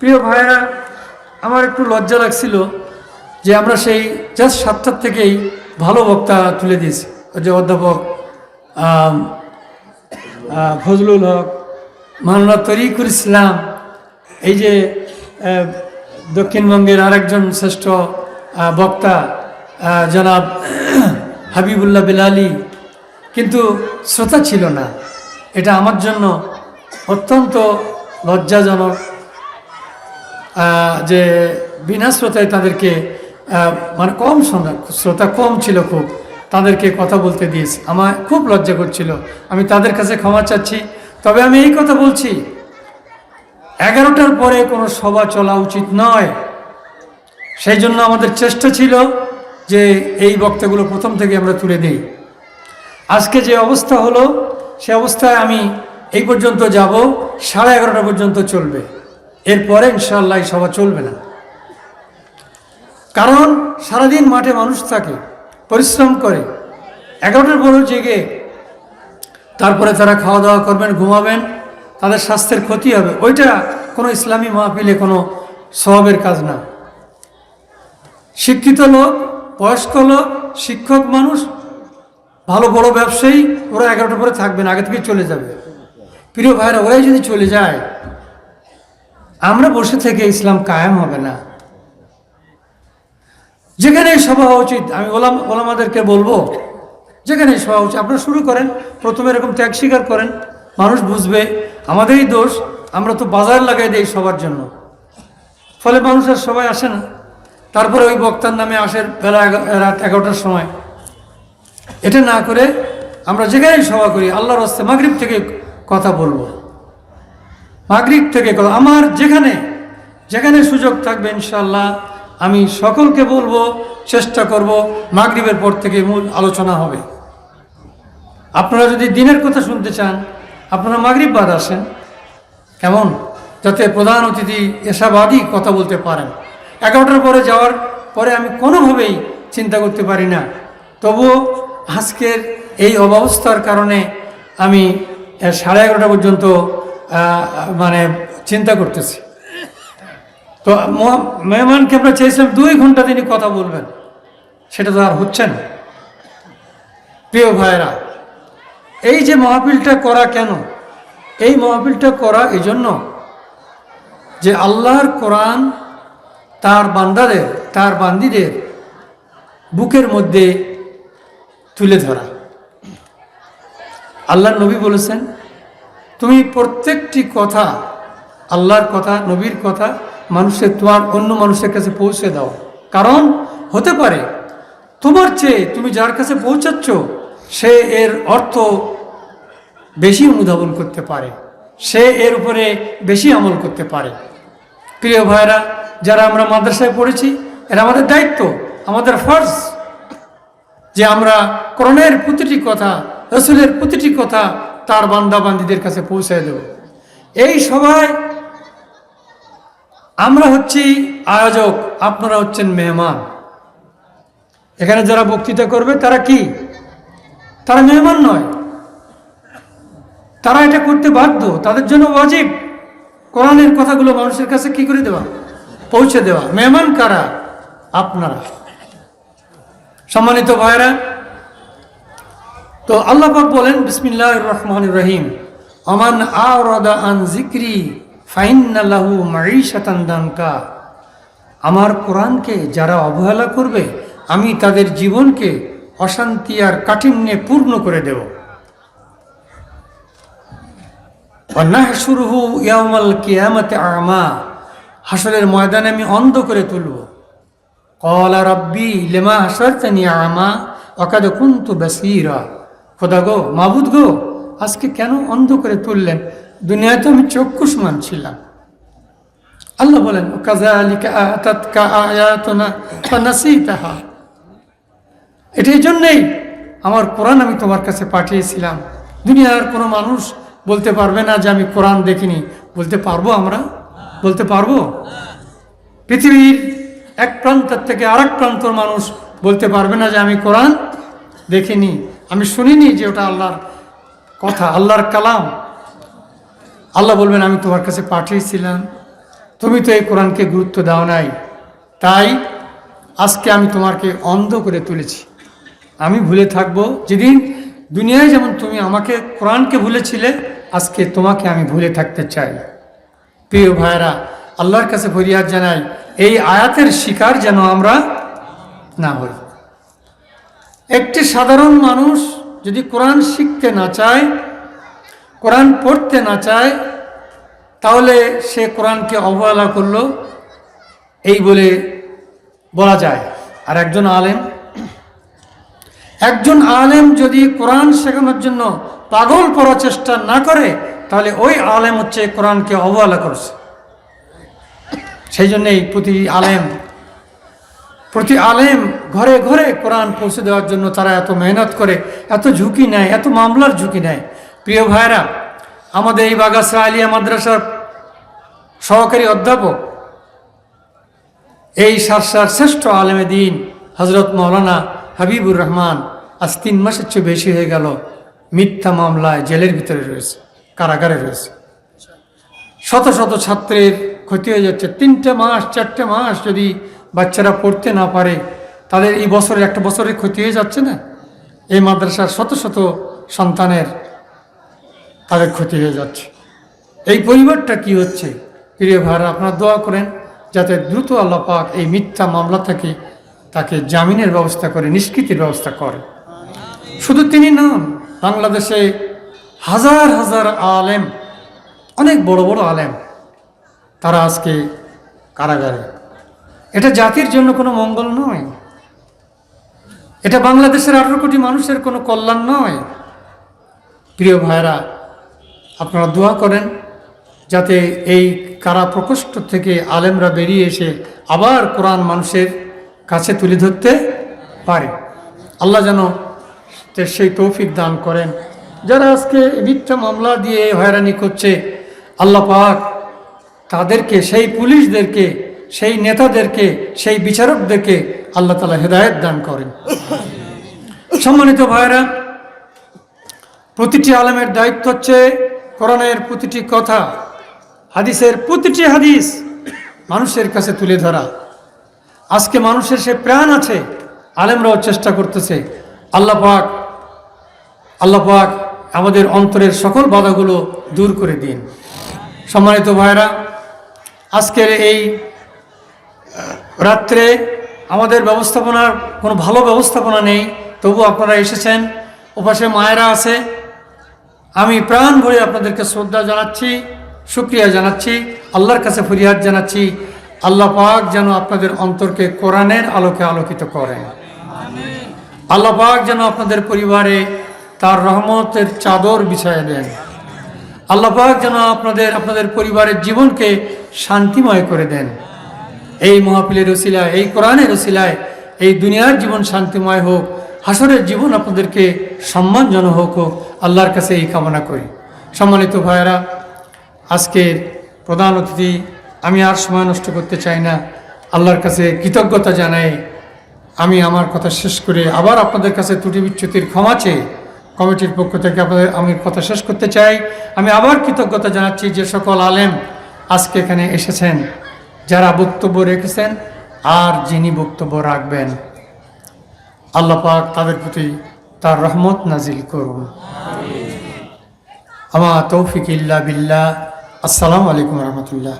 প্রিয় ভাইয়েরা, আমার একটু লজ্জা লাগছিল যে আমরা সেই জাস্ট সাতটার থেকেই ভালো বক্তা তুলে দিয়েছি। যে অধ্যাপক ফজলুল হক, মাওলানা তরিকুল ইসলাম, এই যে দক্ষিণবঙ্গের আরেকজন শ্রেষ্ঠ বক্তা জনাব হাবিবুল্লাহ বিলালি, কিন্তু শ্রোতা ছিল না। এটা আমার জন্য অত্যন্ত লজ্জাজনক। যে বিনা শ্রোতায় তাদেরকে মানে কম শোনা, শ্রোতা কম ছিল খুব, তাদেরকে কথা বলতে দিয়েছি। আমার খুব লজ্জা করছিল। আমি তাদের কাছে ক্ষমা চাচ্ছি। তবে আমি এই কথা বলছি, এগারোটার পরে কোনো সভা চলা উচিত নয়। সেই জন্য আমাদের চেষ্টা ছিল যে এই বক্তাগুলো প্রথম থেকে আমরা তুলে দিই। আজকে যে অবস্থা হলো, সে অবস্থায় আমি এই পর্যন্ত যাব, সাড়ে এগারোটা পর্যন্ত চলবে। এরপরে ইনশাল্লাহ এই সভা চলবে না। কারণ সারাদিন মাঠে মানুষ থাকে, পরিশ্রম করে, এগারোটার পরেও জেগে, তারপরে তারা খাওয়া দাওয়া করবেন, ঘুমাবেন, তাদের স্বাস্থ্যের ক্ষতি হবে। ওইটা কোনো ইসলামী মাহফিলে কোনো স্বভাবের কাজ না। শিক্ষিত লোক, বয়স্ক লোক, শিক্ষক মানুষ, ভালো বড় ব্যবসায়ী, ওরা এগারোটার পরে থাকবেন আগে থেকে চলে যাবে। প্রিয় ভাইরা ওরাই যদি চলে যায় বসে থেকে ইসলাম কায়েম হবে না। যেখানে সভা হওয়া উচিত, আমি ওলাম ওলামাদেরকে বলব যেখানে সভা উচিত আপনারা শুরু করেন, প্রথমে এরকম ত্যাগ স্বীকার করেন, মানুষ বুঝবে, আমাদেরই দোষ, আমরা তো বাজার লাগাই দিই সবার জন্য। ফলে মানুষ আর সবাই আসে না। তারপরে ওই বক্তার নামে আসে বেলা রাত এগারোটার সময়। এটা না করে আমরা যেখানেই সভা করি, আল্লাহর হস্তে মাগরিব থেকে কথা বলব। মাগরিব থেকে কথা আমার যেখানে যেখানে সুযোগ থাকবে ইনশাল্লাহ আমি সকলকে বলব, চেষ্টা করব, মাগরিবের পর থেকে মূল আলোচনা হবে। আপনারা যদি দিনের কথা শুনতে চান, আপনারা মাগরিব বাদ আসেন। কেমন? যাতে প্রধান অতিথি এসাবাদই কথা বলতে পারেন। এগারোটার পরে যাওয়ার পরে আমি কোনোভাবেই চিন্তা করতে পারি না। তবুও আজকের এই অবস্থার কারণে আমি সাড়ে এগারোটা পর্যন্ত মানে চিন্তা করতেছি। তো মেহমানকে আমরা চেয়েছিলাম দুই ঘণ্টা তিনি কথা বলবেন। সেটা তো আর হচ্ছে না। প্রিয় ভাইরা এই যে মহাপিলটা করা কেন? এই মহাপিলটা করা এই জন্য যে আল্লাহর কোরআন তার বান্দাদের, তার বান্দিদের বুকের মধ্যে তুলে ধরা। আল্লাহর নবী বলেছেন তুমি প্রত্যেকটি কথা, আল্লাহর কথা, নবীর কথা, মানুষের তোমার অন্য মানুষের কাছে পৌঁছে দাও। কারণ হতে পারে, তোমার চেয়ে তুমি যার কাছে পৌঁছাচ্ছ, সে এর অর্থ বেশি অনুধাবন করতে পারে, সে এর উপরে বেশি আমল করতে পারে। প্রিয় ভাইরা যারা আমরা মাদ্রাসায় পড়েছি, এরা আমাদের দায়িত্ব, আমাদের ফর্জ যে আমরা করণের প্রতিটি কথা, রসুলের প্রতিটি কথা তার বান্দা বান্দিদের কাছে পৌঁছায় দেব। এই সভায় আমরা হচ্ছি আয়োজক, আপনারা হচ্ছেন মেহমান। এখানে যারা বক্তৃতা করবে, তারা কি? তারা মেহমান নয়। তারা এটা করতে বাধ্য। তাদের জন্য ওয়াজিব। কোরআনের কথাগুলো মানুষের কাছে কি করে দেওয়া? পৌঁছে দেওয়া। মেহমান কারা? আপনারা। সম্মানিত ভাইরা তো আল্লাহ বলেন বিসমিল্লাহ রহমান রহিম। আমান আওরাদা আন জিক্রি ফাইন্নাল্লাহু দানকা। আমার কোরআনকে যারা অবহেলা করবে, আমি তাদের জীবনকে অশান্তি আর কাঠিন্যে পূর্ণ করে দেব। অন্যাহসুরহু ইয়ামাল কিয়ামতে আমা। হাসরের ময়দানে আমি অন্ধ করে তুলব। কলা রব্বি, লেমা হাসরতানি আমা অকাদ কুন্তু বাসীরা। খোদা গো, মাবুদ গো, আজকে কেন অন্ধ করে তুললেন? দুনিয়াতে আমি চক্ষুষ্মান ছিলাম। আল্লাহ বলেন এটা এই জন্যেই আমার কোরআন আমি তোমার কাছে পাঠিয়েছিলাম। দুনিয়ার কোনো মানুষ বলতে পারবে না যে আমি কোরআন দেখিনি। বলতে পারব আমরা? বলতে পারব? পৃথিবীর এক প্রান্তের থেকে আরেক প্রান্তর মানুষ বলতে পারবে না যে আমি কোরআন দেখিনি। আমি শুনিনি যে ওটা আল্লাহর কথা, আল্লাহর কালাম। আল্লাহ বলবেন, আমি তোমার কাছে পাঠিয়েছিলাম। তুমি তো এই কোরআনকে গুরুত্ব দাও নাই। তাই আজকে আমি তোমাকে অন্ধ করে তুলেছি। আমি ভুলে থাকব। যেদিন দুনিয়ায় যেমন তুমি আমাকে, কোরআনকে ভুলেছিলে, আজকে তোমাকে আমি ভুলে থাকতে চাই। প্রিয় ভাইরা আল্লাহর কাছে ফরিয়াদ জানাই, এই আয়াতের শিকার যেন আমরা না হই। একটি সাধারণ মানুষ যদি কোরআন শিখতে না চায়, কোরআন পড়তে না চায়, তাহলে সে কোরআনকে অবহেলা করল। এই বলে বলা যায়। আর একজন আলেম একজন আলেম যদি কোরআন শেখানোর জন্য পাগল করার চেষ্টা না করে, তাহলে ওই আলেম হচ্ছে কোরআনকে অবহেলা করছে। সেই জন্যেই প্রতি আলেম প্রতি আলেম ঘরে ঘরে কোরআন পৌঁছে দেওয়ার জন্য তারা এত মেহনত করে, এত ঝুঁকি নেয়, এত মামলার ঝুঁকি নেয়। প্রিয় ভাইরা আমাদের এই বাগাসা আলিয়া মাদ্রাসার সহকারী অধ্যাপক, এই সারসার শ্রেষ্ঠ আলেমে দিন হজরত মৌলানা হাবিবুর রহমান, আজ তিন মাসের চেয়ে বেশি হয়ে গেল, মিথ্যা মামলায় জেলের ভিতরে রয়েছে, কারাগারে রয়েছে। শত শত ছাত্রের ক্ষতি হয়ে যাচ্ছে, তিনটে মাস, চারটে মাস যদি বাচ্চারা পড়তে না পারে, তাদের এই বছরের একটা বছরের ক্ষতি হয়ে যাচ্ছে না? এই মাদ্রাসার শত শত সন্তানের তাদের ক্ষতি হয়ে যাচ্ছে। এই পরিবারটা কি হচ্ছে? প্রিয় ভাইরা আপনারা দোয়া করেন যাতে দ্রুত আল্লাহ পাক এই মিথ্যা মামলা থেকে তাকে জামিনের ব্যবস্থা করে, নিষ্কৃতির ব্যবস্থা করে। শুধু তিনি নন, বাংলাদেশে হাজার হাজার আলেম, অনেক বড় বড় আলেম, তারা আজকে কারাগারে। এটা জাতির জন্য কোনো মঙ্গল নয়। এটা বাংলাদেশের আঠারো কোটি মানুষের কোনো কল্যাণ নয়। প্রিয় ভাইরা আপনারা দোয়া করেন যাতে এই কারা প্রকোষ্ঠ থেকে আলেমরা বেরিয়ে এসে আবার কোরআন মানুষের কাছে তুলে ধরতে পারে। আল্লাহ যেন সেই তৌফিক দান করেন। যারা আজকে মিথ্যা মামলা দিয়ে হয়রানি করছে, আল্লাহ পাক তাদেরকে, সেই পুলিশদেরকে সেই নেতাদেরকে, সেই বিচারকদেরকে আল্লাহ তালা হেদায়ত দান করেন। সম্মানিত ভাইরা প্রতিটি আলমের দায়িত্ব হচ্ছে কোরআনের প্রতিটি কথা, হাদিসের প্রতিটি হাদিস মানুষের কাছে তুলে ধরা। আজকে মানুষের সে প্রাণ আছে, আলেমরাও চেষ্টা করতেছে। আল্লাহ পাক আল্লাহ পাক আমাদের অন্তরের সকল বাধাগুলো দূর করে দিন। সম্মানিত ভাইরা আজকের এই রাত্রে আমাদের ব্যবস্থাপনার কোনো ভালো ব্যবস্থাপনা নেই, তবু আপনারা এসেছেন, ওপাশে মায়েরা আছে। আমি প্রাণ ভরে আপনাদেরকে শ্রদ্ধা জানাচ্ছি শুক্রিয়া জানাচ্ছি, আল্লাহর কাছে ফরিয়াদ জানাচ্ছি, আল্লাহ পাক যেন আপনাদের অন্তরকে কোরআনের আলোকে আলোকিত করেন। আল্লাহ পাক যেন আপনাদের পরিবারে তার রহমতের চাদর বিছায় দেন। আল্লাহ পাক যেন আপনাদের আপনাদের পরিবারের জীবনকে শান্তিময় করে দেন। এই মহাপিলের ওসিলায়, এই কোরআনের ওসিলায়, এই দুনিয়ার জীবন শান্তিময় হোক, হাসরের জীবন আপনাদেরকে সম্মানজনক হোক হোক, আল্লাহর কাছে এই কামনা করি। সম্মানিত ভাইয়েরা, আজকের প্রধান অতিথি, আমি আর সময় নষ্ট করতে চাই না, আল্লাহর কাছে কৃতজ্ঞতা জানাই। আমি আমার কথা শেষ করে আবার আপনাদের কাছে ত্রুটি বিচ্যুতির ক্ষমা চেয়ে কমিটির পক্ষ থেকে আপনাদের, আমি কথা শেষ করতে চাই। আমি আবার কৃতজ্ঞতা জানাচ্ছি যে সকল আলেম আজকে এখানে এসেছেন। যারা বক্তব্য রেখেছেন আর যিনি বক্তব্য রাখবেন আল্লাহ পাক তাদের প্রতি তার রহমত নাজিল করুন। আমার তৌফিক ইল্লা বিল্লাহ। আসসালামু আলাইকুম রহমতুল্লাহ।